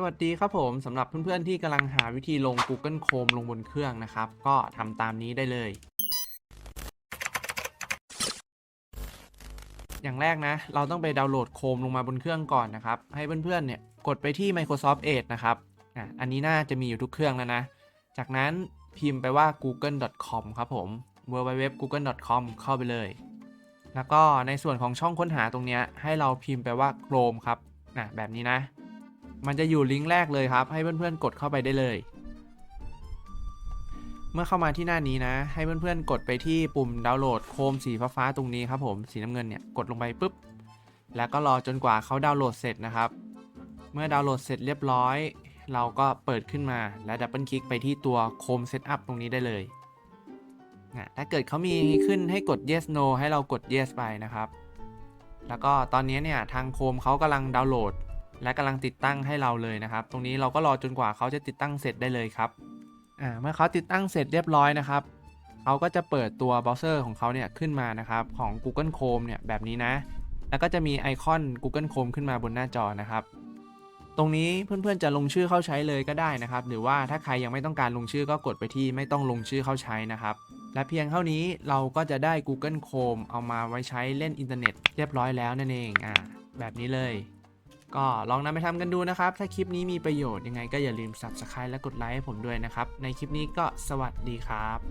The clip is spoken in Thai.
สวัสดีครับผมสำหรับเพื่อนๆที่กำลังหาวิธีลง Google Chrome ลงบนเครื่องนะครับ ก็ทำตามนี้ได้เลย อย่างแรกนะ เราต้องไปดาวน์โหลด Chrome ลงมาบนเครื่องก่อนนะครับ ให้เพื่อนๆเนี่ยกดไปที่ Microsoft Edge นะครับอะอันนี้น่าจะมีอยู่ทุกเครื่องแล้วนะ จากนั้นพิมพ์ไปว่า google.com ครับผม www.google.com เข้าไปเลย แล้วก็ในส่วนของช่องค้นหาตรงนี้ให้เราพิมพ์ไปว่า Chrome ครับอะแบบนี้นะ มันจะอยู่ลิงก์แรกเลยครับ ให้เพื่อนๆกดเข้าไปได้เลย เมื่อเข้ามาที่หน้านี้นะ ให้เพื่อนๆกดไปที่ปุ่มดาวน์โหลดโคมสีฟ้าๆตรงนี้ครับผมสีน้ำเงินเนี่ยกดลงไปปุ๊บ แล้วก็รอจนกว่าเขาดาวน์โหลดเสร็จนะครับ เมื่อดาวน์โหลดเสร็จเรียบร้อย เราก็เปิดขึ้นมาและดับเบิลคลิกไปที่ตัวโคมเซตอัพตรงนี้ได้เลยนะถ้าเกิดเขามีขึ้นให้กด yes no ให้เรากด yes ไปนะครับ แล้วก็ตอนนี้เนี่ยทางโคมเขากำลังดาวน์โหลด และกำลังติดตั้งให้เราเลยนะครับ ตรงนี้เราก็รอจนกว่าเขาจะติดตั้งเสร็จได้เลยครับอ่าเมื่อเขาติดตั้งเสร็จเรียบร้อยนะครับเขาก็จะเปิดตัวเบราว์เซอร์ของเขาเนี่ยขึ้นมานะครับของ Google Chrome เนี่ยแบบนี้นะ แล้วก็จะมีไอคอน Google Chrome ขึ้นมาบนหน้าจอนะครับ ตรงนี้เพื่อนๆจะลงชื่อเข้าใช้เลยก็ได้นะครับ หรือว่าถ้าใครยังไม่ต้องการลงชื่อก็กดไปที่ไม่ต้องลงชื่อเข้าใช้นะครับ และเพียงเท่านี้เราก็จะได้ Google Chrome เอามาไว้ใช้เล่นอินเทอร์เน็ตเรียบร้อยแล้วนั่นเองอ่าแบบนี้เลย ก็ลองนำไปทำกันดูนะครับ ถ้าคลิปนี้มีประโยชน์ยังไงก็อย่าลืม Subscribe และกดไลค์ให้ผมด้วยนะครับ ในคลิปนี้ก็สวัสดีครับ